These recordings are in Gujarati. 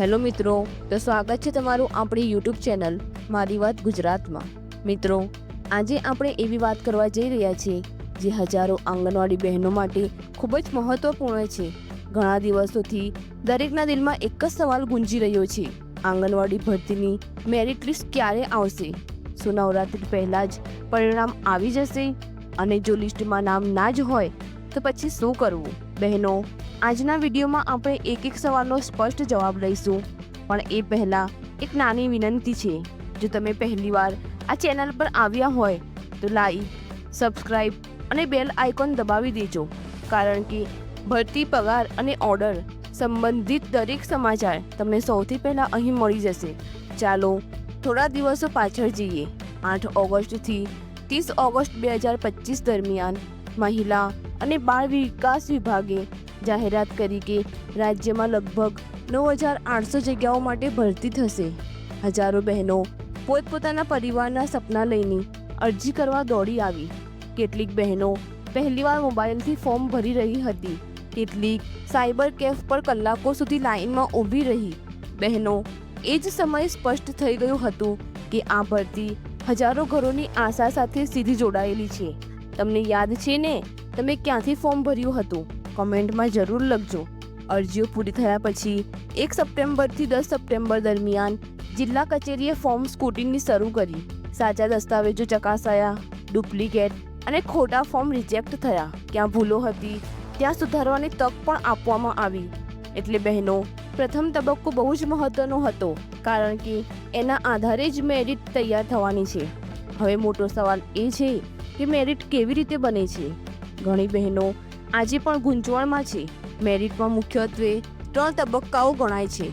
હેલો મિત્રો, તો સ્વાગત છે તમારું આપણી યુટ્યુબ ચેનલ મારી વાત ગુજરાતમાં. મિત્રો, આજે આપણે એવી વાત કરવા જઈ રહ્યા છીએ જે હજારો આંગણવાડી બહેનો માટે ખૂબ જ મહત્વપૂર્ણ છે. ઘણા દિવસોથી દરેકના દિલમાં એક જ સવાલ ગુંજી રહ્યો છે, આંગણવાડી ભરતીની મેરિટ લિસ્ટ ક્યારે આવશે? શું નવરાત્રી પહેલાં જ પરિણામ આવી જશે? અને જો લિસ્ટમાં નામ ના જ હોય, તો પછી શું કરવું? બહેનો, આજના વિડીયોમાં આપણે એક એક સવાલનો સ્પષ્ટ જવાબ લઈશું. પણ એ પહેલાં એક નાની વિનંતી છે. જો તમે પહેલીવાર આ ચેનલ પર આવ્યા હોય, તો લાઈક સબસ્ક્રાઈબ અને બેલ આઇકોન દબાવી દેજો. કારણ કે ભરતી પગાર અને ઓર્ડર સંબંધિત દરેક સમાચાર તમને સૌથી પહેલાં અહીં મળી જશે. ચાલો થોડા દિવસો પાછળ જઈએ. આઠ ઓગસ્ટથી ત્રીસ ઓગસ્ટ બે હજાર પચીસ દરમિયાન મહિલા અને બાળ વિકાસ વિભાગે જાહેરાત કરી કે રાજ્યમાં લગભગ નવ હજાર આઠસો જગ્યાઓ માટે ભરતી થશે. હજારો બહેનો પોતપોતાના પરિવારના સપના લઈને અરજી કરવા દોડી આવી. કેટલીક બહેનો પહેલીવાર મોબાઈલથી ફોર્મ ભરી રહી હતી. કેટલીક સાયબર કેફ પર કલાકો સુધી લાઇનમાં ઊભી રહી. બહેનો એ જ સમયે સ્પષ્ટ થઈ ગયું હતું કે આ ભરતી હજારો ઘરોની આશા સાથે સીધી જોડાયેલી છે. તમને યાદ છે ને? તમે ક્યાંથી ફોર્મ ભર્યું હતું? કોમેન્ટમાં જરૂર લખજો. અરજીઓ પૂરી થયા પછી એક સપ્ટેમ્બરથી દસ સપ્ટેમ્બર દરમિયાન જિલ્લા કચેરીએ ફોર્મ સ્કૂટિંગની શરૂ કરી. સાચા દસ્તાવેજો ચકાસાયા ડુપ્લિકેટ અને ખોટા ફોર્મ રિજેક્ટ થયા. ક્યાં ભૂલો હતી, ત્યાં સુધારવાની તક પણ આપવામાં આવી. એટલે બહેનો, પ્રથમ તબક્કો બહુ જ મહત્વનો હતો, કારણ કે એના આધારે જ મેરિટ તૈયાર થવાની છે. હવે મોટો સવાલ એ છે કે મેરિટ કેવી રીતે બને છે? ઘણી બહેનો આજે પણ ગૂંચવણમાં છે. મેરિટમાં મુખ્યત્વે ત્રણ તબક્કાઓ ગણાય છે.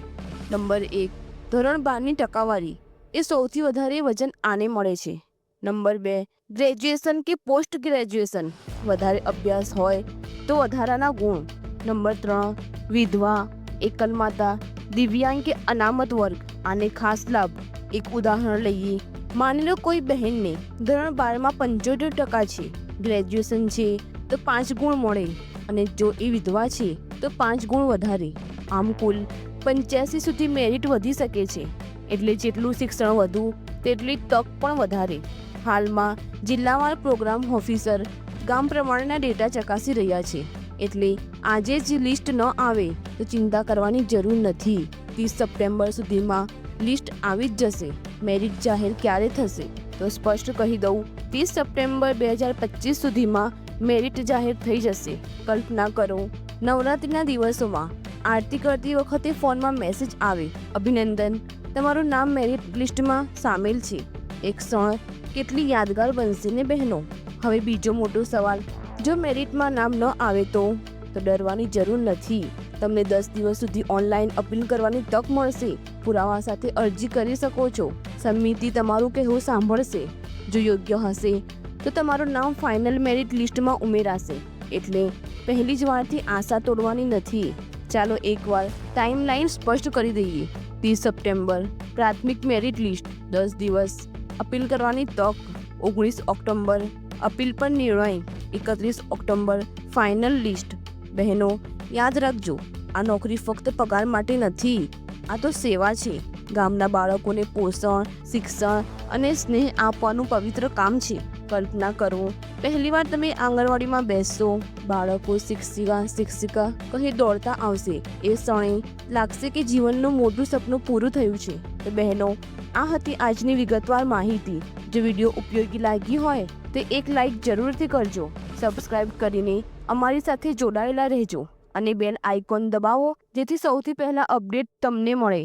નંબર એક, ધોરણ બારની ટકાવારી. એ સૌથી વધારે વજન આને મળે છે. નંબર બે, ગ્રેજ્યુએશન કે પોસ્ટ ગ્રેજ્યુએશન. વધારે અભ્યાસ હોય તો વધારાના ગુણ. નંબર ત્રણ, વિધવા, એકલ માતા, દિવ્યાંગ કે અનામત વર્ગ. આને ખાસ લાભ. એક ઉદાહરણ લઈએ. માની લો કોઈ બહેનને ધોરણ બારમાં પંચોતેર ટકા છે. ગ્રેજ્યુએશન છે તો પાંચ ગુણ મળે અને જો એ વિધવા છે, તો પાંચ ગુણ વધારે. આમ કુલ પંચ્યાસી સુધી મેરિટ વધી શકે છે. એટલે જેટલું શિક્ષણ વધુ, તેટલી તક પણ વધારે. હાલમાં જિલ્લાવાર પ્રોગ્રામ ઓફિસર ગામ પ્રમાણેના ડેટા ચકાસી રહ્યા છે. એટલે આજે જ લિસ્ટ ન આવે, તો ચિંતા કરવાની જરૂર નથી. ત્રીસ સપ્ટેમ્બર સુધીમાં લિસ્ટ આવી જ જશે. મેરિટ જાહેર ક્યારે થશે? તો સ્પષ્ટ કહી દઉં, ત્રીસ સપ્ટેમ્બર બે હજાર પચીસ સુધીમાં મેરિટ જાહેર થઈ જશે. કલ્પના કરો, નવરાત્રિના દિવસોમાં આરતી કરતી વખતે ફોનમાં મેસેજ આવે. અભિનંદન, તમારું નામ મેરિટ લિસ્ટમાં સામેલ છે. એક ક્ષણ, કેટલી યાદગાર બનશે ને બહેનો. હવે બીજો મોટો સવાલ, જો મેરિટમાં નામ ન આવે તો? તો ડરવાની જરૂર નથી. તમને દસ દિવસ સુધી ઓનલાઈન અપીલ કરવાની તક મળશે. પુરાવા સાથે અરજી કરી શકો છો. સમિતિ તમારું કહેવું સાંભળશે. જો યોગ્ય હશે તો તમારું નામ ફાઇનલ મેરિટ લિસ્ટમાં ઉમેરાશે. એટલે પહેલી જ વારથી આશા તોડવાની નથી. ચાલો એકવાર ટાઈમ લાઈન સ્પષ્ટ કરી દઈએ. ત્રીસ સપ્ટેમ્બર, પ્રાથમિક મેરિટ લિસ્ટ દસ દિવસ. અપીલ કરવાની તક, ઓગણીસ ઓક્ટોબર અપીલ પર નિર્ણય, એકત્રીસ ઓક્ટોબર ફાઇનલ લિસ્ટ બહેનો, યાદ રાખજો, આ નોકરી ફક્ત પગાર માટે નથી, આ તો સેવા છે. ગામના બાળકોને પોષણ, શિક્ષણ અને સ્નેહ આપવાનું પવિત્ર કામ છે. કલ્પના કરો. પહેલીવાર તમે આંગણવાડીમાં બેસશો, બાળકો શિક્ષિકા શિક્ષિકા કહી દોડતા આવશે. એ ક્ષણે લાગશે કે જીવનનું મોટું સપનું પૂરું થયું છે. તો બહેનો, આ હતી આજની વિગતવાર માહિતી. જો વીડિયો ઉપયોગી લાગી હોય, તો એક લાઇક જરૂરથી કરજો. સબસ્ક્રાઇબ કરીને અમારી સાથે જોડાયેલા રહેજો અને બેલ આઇકોન દબાવો, જેથી સૌથી પહેલા અપડેટ તમને મળે.